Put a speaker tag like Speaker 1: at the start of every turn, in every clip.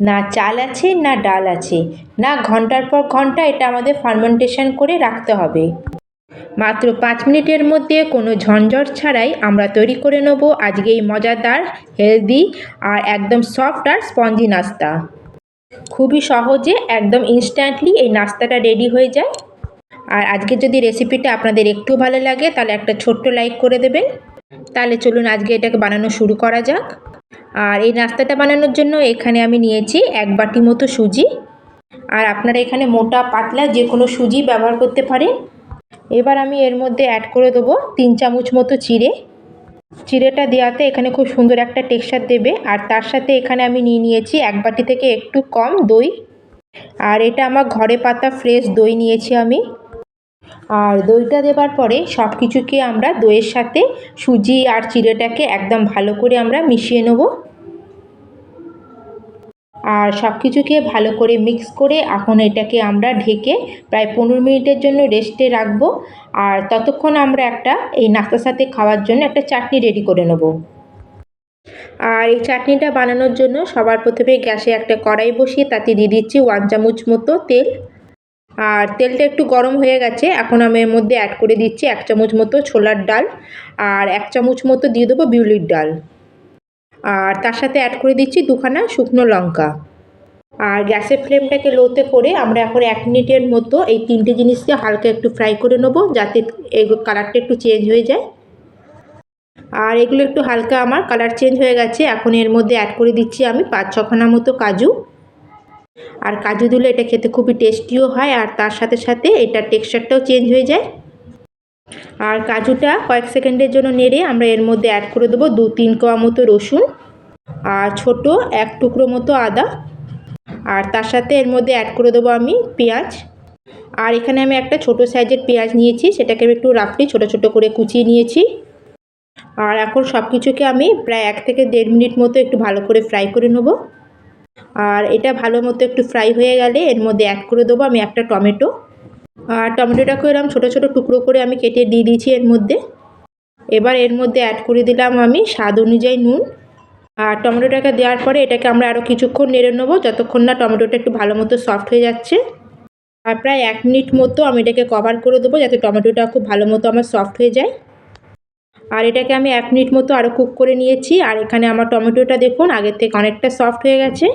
Speaker 1: না চাল আছে, না ডাল আছে। না ঘণ্টার পর ঘণ্টা এটা আমাদের ফার্মেন্টেশন করে রাখতে হবে। মাত্র পাঁচ মিনিটের মধ্যে কোনো ঝঞ্ঝট ছাড়াই আমরা তৈরি করে নেব আজকে এই মজাদার হেলদি আর একদম সফট আর স্পঞ্জি নাস্তা। খুবই সহজে একদম ইনস্ট্যান্টলি এই নাস্তাটা রেডি হয়ে যায়। আর আজকে যদি রেসিপিটা আপনাদের একটু ভালো লাগে তাহলে একটা ছোট্ট লাইক করে দেবেন। তাহলে চলুন আজকে এটাকে বানানো শুরু করা যাক। আর এই নাস্তাটা বানানোর জন্য এখানে আমি নিয়েছি এক বাটি মতো সুজি। আর আপনারা এখানে মোটা, পাতলা যে কোনো সুজি ব্যবহার করতে পারেন। এবার আমি এর মধ্যে অ্যাড করে দেবো তিন চামচ মতো চিড়ে। চিড়েটা দেওয়াতে এখানে খুব সুন্দর একটা টেক্সচার দেবে। আর তার সাথে এখানে আমি নিয়ে নিয়েছি এক বাটি থেকে একটু কম দই। আর এটা আমার ঘরে পাতা ফ্রেশ দই নিয়েছি আমি। আর দইটা দেবার পরে সব কিছুকে আমরা দইয়ের সাথে সুজি আর চিড়েটাকে একদম ভালো করে আমরা মিশিয়ে নেব। আর সব কিছুকে ভালো করে মিক্স করে এখন এটাকে আমরা ঢেকে প্রায় পনেরো মিনিটের জন্য রেস্টে রাখব। আর ততক্ষণ আমরা একটা এই নাস্তার সাথে খাওয়ার জন্য একটা চাটনি রেডি করে নেব। আর এই চাটনিটা বানানোর জন্য সবার প্রথমে গ্যাসে একটা কড়াই বসিয়ে তাতে দিয়ে দিচ্ছি ওয়ান চামচ মতো তেল। আর তেলটা একটু গরম হয়ে গেছে, এখন আমি এর মধ্যে অ্যাড করে দিচ্ছি এক চামচ মতো ছোলার ডাল আর এক চামচ মতো দিয়ে দেবো বিউলির ডাল। আর তার সাথে অ্যাড করে দিচ্ছি দুখানা শুকনো লঙ্কা। আর গ্যাসের ফ্লেমটাকে লোতে করে আমরা এখন এক মিনিটের মতো এই তিনটে জিনিসকে হালকা একটু ফ্রাই করে নেব যাতে এই কালারটা একটু চেঞ্জ হয়ে যায়। আর এগুলো একটু হালকা আমার কালার চেঞ্জ হয়ে গেছে, এখন এর মধ্যে অ্যাড করে দিচ্ছি আমি পাঁচ ছখানা মতো কাজু। আর কাজু দিলে এটা খেতে খুবই টেস্টিও হয় আর তার সাথে সাথে এটার টেক্সচারটাও চেঞ্জ হয়ে যায়। আর কাজুটা কয়েক সেকেন্ডের জন্য নেড়ে আমরা এর মধ্যে অ্যাড করে দেবো দু তিন কোয়া মতো রসুন আর ছোট এক টুকরো মতো আদা। আর তার সাথে এর মধ্যে অ্যাড করে দেবো আমি পেঁয়াজ। আর এখানে আমি একটা ছোট সাইজের পেঁয়াজ নিয়েছি, সেটাকে আমি একটু রাফলি ছোট ছোট করে কুচিয়ে নিয়েছি। আর এখন সব কিছুকে আমি প্রায় এক থেকে দেড় মিনিট মতো একটু ভালো করে ফ্রাই করে নেব। আর এটা ভালো মতো একটু ফ্রাই হয়ে গেলে এর মধ্যে অ্যাড করে দেবো আমি একটা টমেটো। আর টমেটোটাকে এরকম ছোটো ছোটো টুকরো করে আমি কেটে দিয়ে দিয়েছি এর মধ্যে। এবার এর মধ্যে অ্যাড করে দিলাম আমি স্বাদ অনুযায়ী নুন। আর টমেটোটাকে দেওয়ার পরে এটাকে আমরা আরও কিছুক্ষণ নেড়ে নেব যতক্ষণ না টমেটোটা একটু ভালো মতো সফট হয়ে যাচ্ছে। আর প্রায় এক মিনিট মতো আমি এটাকে কভার করে দেবো যাতে টমেটোটা খুব ভালো মতো আমার সফট হয়ে যায়। আর এটাকে আমি এক মিনিট মতো আরও কুক করে নিয়েছি। আর এখানে আমার টমেটোটা দেখুন, আগের থেকে অনেকটা সফট হয়ে গেছে।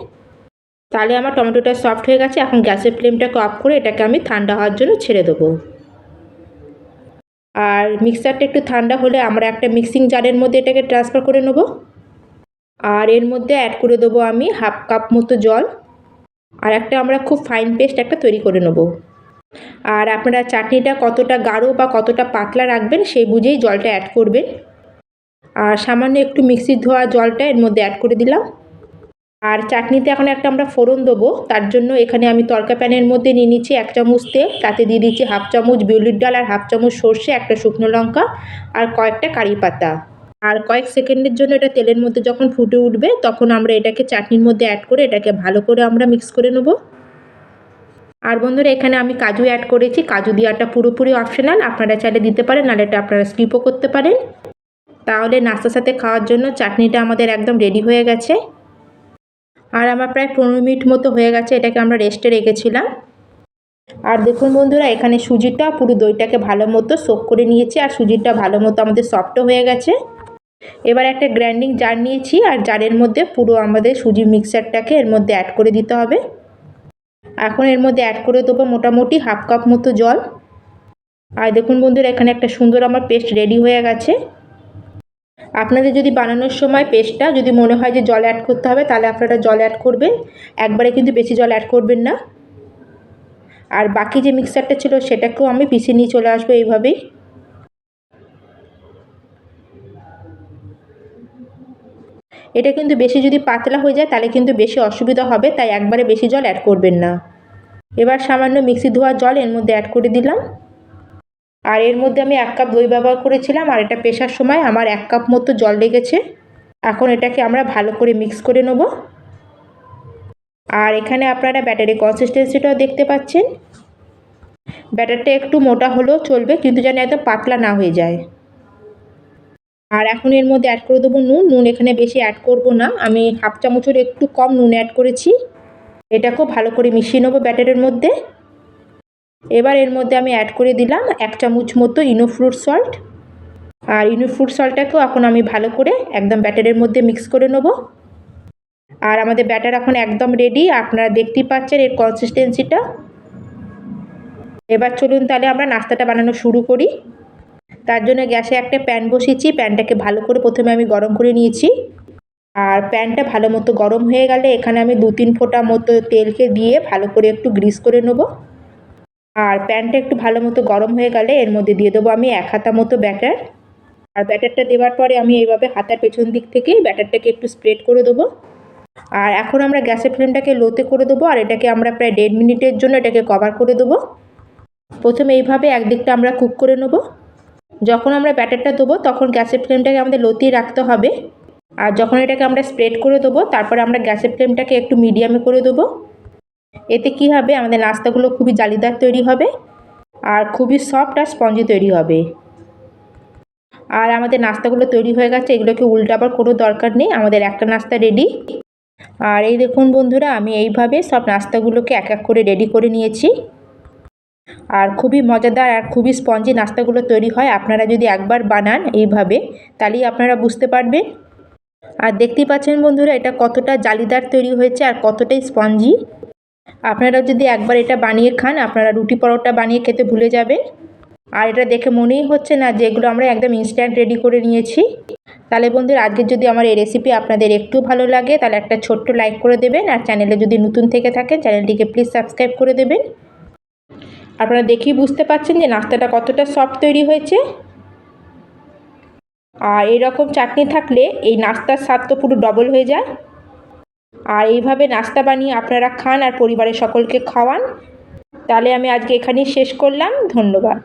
Speaker 1: তাহলে আমার টমেটোটা সফট হয়ে গেছে, এখন গ্যাসের ফ্লেমটাকে অফ করে এটাকে আমি ঠান্ডা হওয়ার জন্য ছেড়ে দেবো। আর মিক্সারটা একটু ঠান্ডা হলে আমরা একটা মিক্সিং জারের মধ্যে এটাকে ট্রান্সফার করে নেব। আর এর মধ্যে অ্যাড করে দেবো আমি হাফ কাপ মতো জল। আর একটা আমরা খুব ফাইন পেস্ট একটা তৈরি করে নেব। আর আপনারা চাটনিটা কতটা গাঢ় বা কতটা পাতলা রাখবেন সেই বুঝেই জলটা অ্যাড করবেন। আর সামান্য একটু মিক্সির ধোয়া জলটা এর মধ্যে অ্যাড করে দিলাম। আর চাটনিতে এখন একটা আমরা ফোড়ন দেবো, তার জন্য এখানে আমি তরকা প্যানের মধ্যে নিয়ে নিচ্ছি এক চামচ তেল, তাতে দিয়ে দিচ্ছি হাফ চামচ বিউলির ডাল আর হাফ চামচ সর্ষে, একটা শুকনো লঙ্কা আর কয়েকটা কারি পাতা। আর কয়েক সেকেন্ডের জন্য এটা তেলের মধ্যে যখন ফুটে উঠবে, তখন আমরা এটাকে চাটনির মধ্যে অ্যাড করে এটাকে ভালো করে আমরা মিক্স করে নেব। আর বন্ধুরা, এখানে আমি কাজু অ্যাড করেছি। কাজু দেওয়াটা পুরোপুরি অপশনাল আপনারা চাইলে দিতে পারেন, নাহলে এটা আপনারা স্কিপও করতে পারেন। তাহলে নাস্তার সাথে খাওয়ার জন্য চাটনিটা আমাদের একদম রেডি হয়ে গেছে। আর আমার প্রায় পনেরো মিনিট মতো হয়ে গেছে, এটাকে আমরা রেস্টে রেখেছিলাম। আর দেখুন বন্ধুরা, এখানে সুজিটা পুরো দইটাকে ভালো মতো সোক করে নিয়েছি, আর সুজিটা ভালো মতো আমাদের সফটও হয়ে গেছে। এবার একটা গ্রাইন্ডিং জার নিয়েছি, আর জারের মধ্যে পুরো আমাদের সুজি মিক্সারটাকে এর মধ্যে অ্যাড করে দিতে হবে। এখন এর মধ্যে অ্যাড করে দেবো মোটামুটি হাফ কাপ মতো জল। আর দেখুন বন্ধুরা, এখানে একটা সুন্দর আমার পেস্ট রেডি হয়ে গেছে। আপনাদের যদি বানানোর সময় পেস্টটা যদি মনে হয় যে জল অ্যাড করতে হবে, তাহলে আপনারা জল অ্যাড করবেন। একবারে কিন্তু বেশি জল অ্যাড করবেন না। আর বাকি যে মিক্সারটা ছিল, সেটাকেও আমি পিছিয়ে নিয়ে চলে আসব এইভাবেই। এটা কিন্তু বেশি যদি পাতলা হয়ে যায়, তাহলে কিন্তু বেশি অসুবিধা হবে, তাই একবারে বেশি জল অ্যাড করবেন না। এবার সামান্য মিক্সি ধোয়া জল এর মধ্যে অ্যাড করে দিলাম। আর এর মধ্যে আমি এক কাপ দই ব্যবহার করেছিলাম, আর এটা পেশার সময় আমার এক কাপ মতো জল লেগেছে। এখন এটাকে আমরা ভালো করে মিক্স করে নেব। আর এখানে আপনারা ব্যাটারি কনসিস্টেন্সিটাও দেখতে পাচ্ছেন। ব্যাটারটা একটু মোটা হলেও চলবে, কিন্তু যেন একদম পাতলা না হয়ে যায়। আর এখন এর মধ্যে অ্যাড করে দেবো নুন। নুন এখানে বেশি অ্যাড করব না। আমি হাফ চামচের একটু কম নুন অ্যাড করেছি। এটাকেও ভালো করে মিশিয়ে নেব ব্যাটারের মধ্যে। এবার এর মধ্যে আমি অ্যাড করে দিলাম এক চামচ মতো ইনো ফ্রুট সল্ট আর ইনো ফ্রুট সল্টটাকেও এখন আমি ভালো করে একদম ব্যাটারের মধ্যে মিক্স করে নেব। আর আমাদের ব্যাটার এখন একদম রেডি আপনারা দেখতেই পাচ্ছেন এর কনসিস্টেন্সিটা এবার চলুন তাহলে আমরা নাস্তাটা বানানো শুরু করি। তার জন্য গ্যাসে একটা প্যান বসিয়েছি। প্যানটাকে ভালো করে প্রথমে আমি গরম করে নিয়েছি। আর প্যানটা ভালো মতো গরম হয়ে গেলে এখানে আমি দু তিন ফোঁটা মতো তেলকে দিয়ে ভালো করে একটু গ্রিস করে নেব। আর প্যানটা একটু ভালো মতো গরম হয়ে গেলে এর মধ্যে দিয়ে দেবো আমি এক হাতা মতো ব্যাটার। আর ব্যাটারটা দেওয়ার পরে আমি এইভাবে হাতার পেছন দিক থেকে ব্যাটারটাকে একটু স্প্রেড করে দেবো। আর এখন আমরা গ্যাসের ফ্লেমটাকে লোতে করে দেবো আর এটাকে আমরা প্রায় দেড় মিনিটের জন্য এটাকে কভার করে দেবো। প্রথমে এইভাবে একদিকটা আমরা কুক করে নেব। যখন আমরা ব্যাটারটা দেবো তখন গ্যাসের ফ্লেমটাকে আমাদের লতিয়ে রাখতে হবে। আর যখন এটাকে আমরা স্প্রেড করে দেবো তারপরে আমরা গ্যাসের ফ্লেমটাকে একটু মিডিয়ামে করে দেবো এতে কি হবে? আমাদের নাস্তাগুলো খুবই জালিদার তৈরি হবে আর খুবই সফট আর স্পঞ্জি তৈরি হবে। আর আমাদের নাস্তাগুলো তৈরি হয়ে গেছে, এগুলোকে উল্টাবার কোনো দরকার নেই। আমাদের একটা নাস্তা রেডি। আর এই দেখুন বন্ধুরা, আমি এইভাবে সব নাস্তাগুলোকে এক এক করে রেডি করে নিয়েছি। আর খুবই মজাদার আর খুবই স্পঞ্জি নাস্তাগুলো তৈরি হয়। আপনারা যদি একবার বানান এইভাবে, তাহলেই আপনারা বুঝতে পারবেন। আর দেখতেই পাচ্ছেন বন্ধুরা, এটা কতটা জালিদার তৈরি হয়েছে আর কতটাই স্পঞ্জি। আপনারা যদি একবার এটা বানিয়ে খান, আপনারা রুটি পরোটা বানিয়ে খেতে ভুলে যাবেন। আর এটা দেখে মনেই হচ্ছে না যে এগুলো আমরা একদম ইনস্ট্যান্ট রেডি করে নিয়েছি। তাহলে বন্ধুরা, আজকে যদি আমার এই রেসিপি আপনাদের একটু ভালো লাগে, তাহলে একটা ছোট্ট লাইক করে দেবেন। আর চ্যানেলে যদি নতুন থেকে থাকেন চ্যানেলটিকে প্লিজ সাবস্ক্রাইব করে দেবেন। আপনারা দেখেই বুঝতে পারছেন যে নাস্তাটা কতটা সফট তৈরি হয়েছে। আর এরকম চাটনি থাকলে এই নাস্তার স্বাদ তো পুরো ডবল হয়ে যায়। আর এইভাবে নাস্তা বানিয়ে আপনারা খান আর পরিবারের সকলকে খাওয়ান। তাহলে আমি আজকে এখানেই শেষ করলাম। ধন্যবাদ।